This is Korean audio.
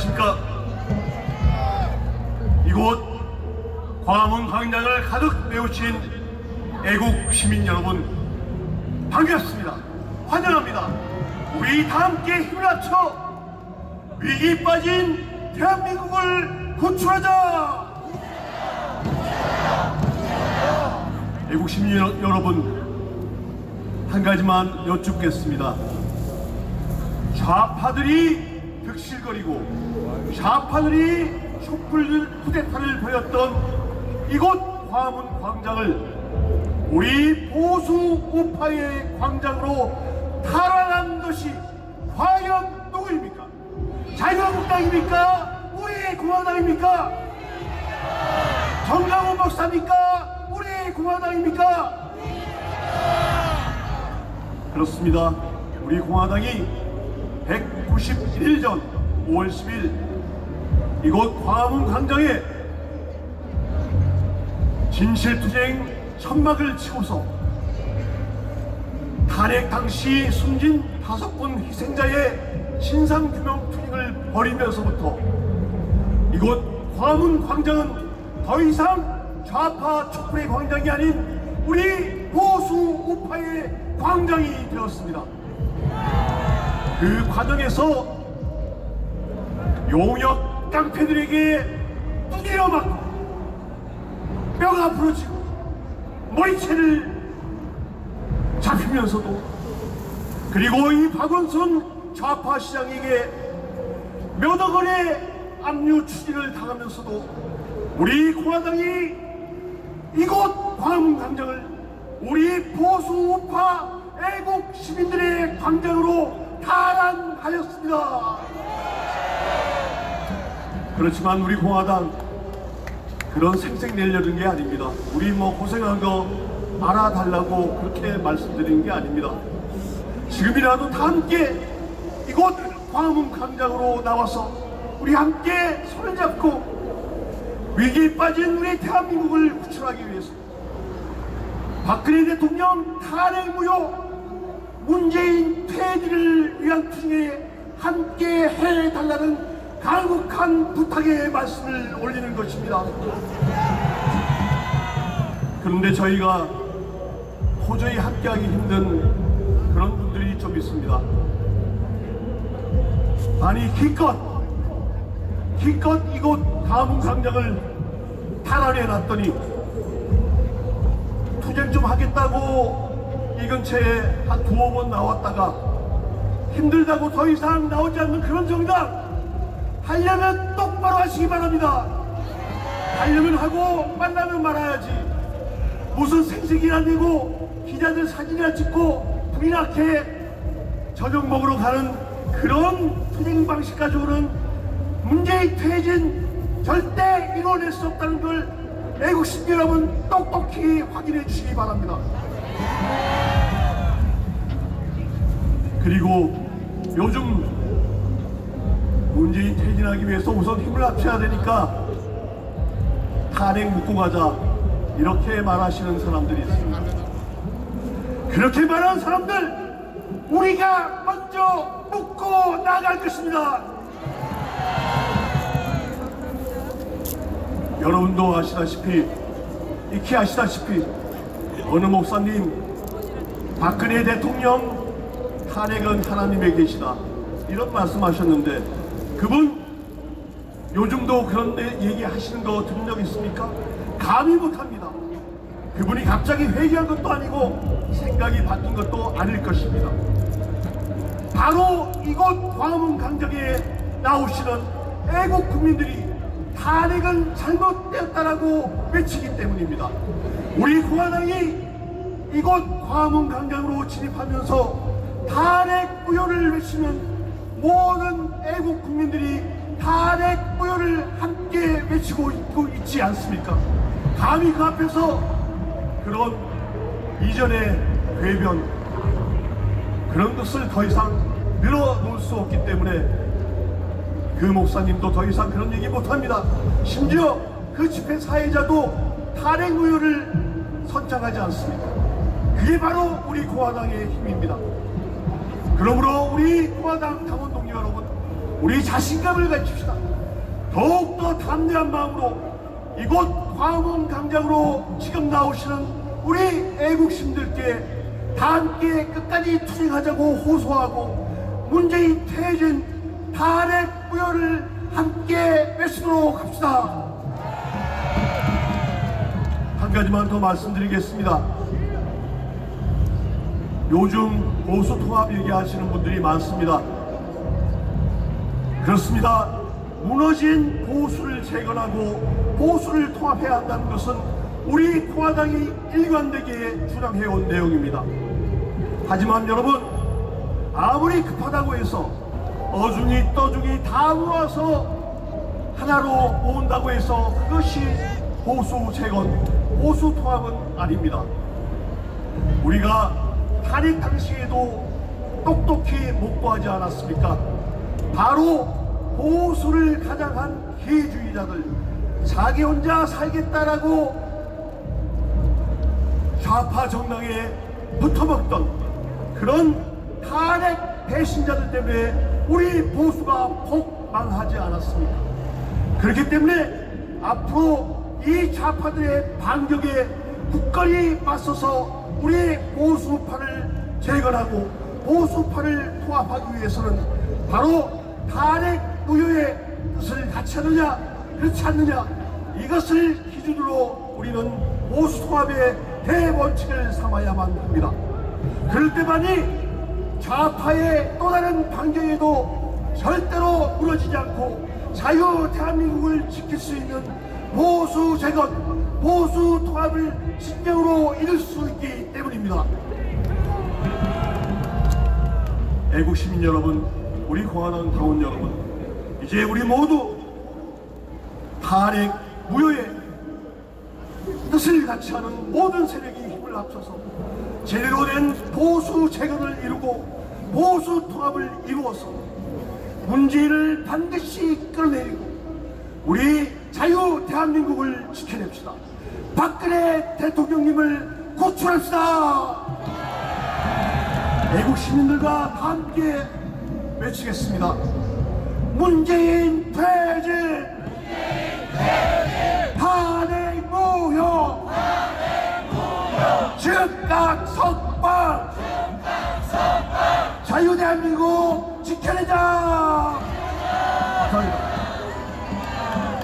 안녕하십니까. 이곳 광화문 광장을 가득 메우신 애국 시민 여러분 반갑습니다. 환영합니다. 우리 다 함께 힘을 합쳐 위기 빠진 대한민국을 구출하자. 애국 시민 여- 여러분 한 가지만 여쭙겠습니다. 좌파들이 득실거리고 좌파들이 촛불 쿠데타를 벌였던 이곳 광화문 광장을 우리 보수 우파의 광장으로 탈환한 것이 과연 누구입니까? 자유한국당입니까? 우리 공화당입니까? 정강훈 박사입니까? 우리 공화당입니까? 그렇습니다. 우리 공화당이 191일 전 5월 10일 이곳 광화문 광장에 진실투쟁 천막을 치고서 탄핵 당시 숨진 다섯 분 희생자의 신상규명 투쟁을 벌이면서부터 이곳 광화문 광장은 더 이상 좌파 촛불의 광장이 아닌 우리 보수 우파의 광장이 되었습니다. 그 과정에서 용역 깡패들에게 두드려 맞고 뼈가 부러지고 머리채를 잡히면서도 그리고 이 박원순 좌파 시장에게 몇 억 원의 압류 추진을 당하면서도 우리 공화당이 이곳 광화문 광장을 우리 보수 우파 애국 시민들의 광장으로 하였습니다. 그렇지만 우리 공화당 그런 생색 내려는 게 아닙니다. 우리 뭐 고생한 거 알아달라고 그렇게 말씀드리는 게 아닙니다. 지금이라도 다 함께 이곳 광화문 광장으로 나와서 우리 함께 손을 잡고 위기에 빠진 우리 대한민국을 구출하기 위해서 박근혜 대통령 탄핵 무효 문재인 위한 투쟁에 함께 해달라는 간곡한 부탁의 말씀을 올리는 것입니다. 그런데 저희가 도저히 함께하기 힘든 그런 분들이 좀 있습니다. 아니 기껏 기껏 이곳 다음 광장을 탈환해 놨더니 투쟁 좀 하겠다고 이 근처에 한 두어 번 나왔다가 힘들다고 더 이상 나오지 않는 그런 정당 하려면 똑바로 하시기 바랍니다. 하려면 하고 만나면 말아야지. 무슨 생색이나 내고 기자들 사진이나 찍고 불이 나게 저녁 먹으러 가는 그런 투쟁 방식 가지고는 문재인 퇴진 절대 이뤄낼 수 없다는 걸 애국심 여러분 똑똑히 확인해 주시기 바랍니다. 그리고 요즘 문재인 퇴진하기 위해서 우선 힘을 합쳐야 되니까 탄핵 묻고 가자 이렇게 말하시는 사람들이 있습니다. 그렇게 말하는 사람들 우리가 먼저 묻고 나갈 것입니다. 여러분도 아시다시피 익히 아시다시피 어느 목사님 박근혜 대통령 탄핵은 하나님의 계시다 이런 말씀하셨는데 그분 요즘도 그런 데 얘기하시는 거 들은 적 있습니까? 감히 못합니다. 그분이 갑자기 회개한 것도 아니고 생각이 바뀐 것도 아닐 것입니다. 바로 이곳 광화문 강정에 나오시는 애국 국민들이 탄핵은 잘못되었다라고 외치기 때문입니다. 우리 공화당이 이곳 광화문 광장으로 진입하면서 탄핵 무효를 외치면 모든 애국 국민들이 탄핵 무효를 함께 외치고 있고 있지 않습니까? 감히 그 앞에서 그런 이전의 궤변 그런 것을 더 이상 늘어놓을 수 없기 때문에 그 목사님도 더 이상 그런 얘기 못합니다. 심지어 그 집회 사회자도 탄핵 무효를 선창하지 않습니다. 그게 바로 우리 공화당의 힘입니다. 그러므로 우리 공화당 당원 동료 여러분 우리 자신감을 갖춥시다. 더욱더 담대한 마음으로 이곳 광화문 광장으로 지금 나오시는 우리 애국심들께 다 함께 끝까지 투쟁하자고 호소하고 문재인 퇴진 탄핵 무효를 함께 외치도록 합시다. 한 가지만 더 말씀드리겠습니다. 요즘 보수 통합 얘기하시는 분들이 많습니다. 그렇습니다. 무너진 보수를 재건하고 보수를 통합해야 한다는 것은 우리 공화당이 일관되게 주장해온 내용입니다. 하지만 여러분, 아무리 급하다고 해서 어중이 떠중이 다 모아서 하나로 모은다고 해서 그것이 보수 재건, 보수 통합은 아닙니다. 우리가 탄핵 당시에도 똑똑히 목도하지 않았습니까? 바로 보수를 가장한 기회주의자들 자기 혼자 살겠다라고 좌파 정당에 붙어먹던 그런 탄핵 배신자들 때문에 우리 보수가 폭망하지 않았습니까? 그렇기 때문에 앞으로 이 좌파들의 반격에 굳건히 맞서서 우리 보수파를 재건하고 보수파를 통합하기 위해서는 바로 탄핵 무효의 뜻을 같이 하느냐 그렇지 않느냐 이것을 기준으로 우리는 보수 통합의 대원칙을 삼아야만 합니다. 그럴 때만이 좌파의 또 다른 반경에도 절대로 무너지지 않고 자유 대한민국을 지킬 수 있는 보수 재건, 보수 통합을 진정으로 이룰 수 있기 때문입니다. 애국 시민 여러분, 우리 공화당 당원 여러분, 이제 우리 모두 탄핵 무효의 뜻을 같이 하는 모든 세력이 힘을 합쳐서 제대로 된 보수 재건을 이루고 보수 통합을 이루어서 문재인을 반드시 끌어내리고 우리 자유 대한민국을 지켜냅시다. 박근혜 대통령님을 구출합시다. 애국 시민들과 다 함께 외치겠습니다. 문재인 퇴진! 탄핵 무효! 즉각 석방! 자유 대한민국 지켜내자!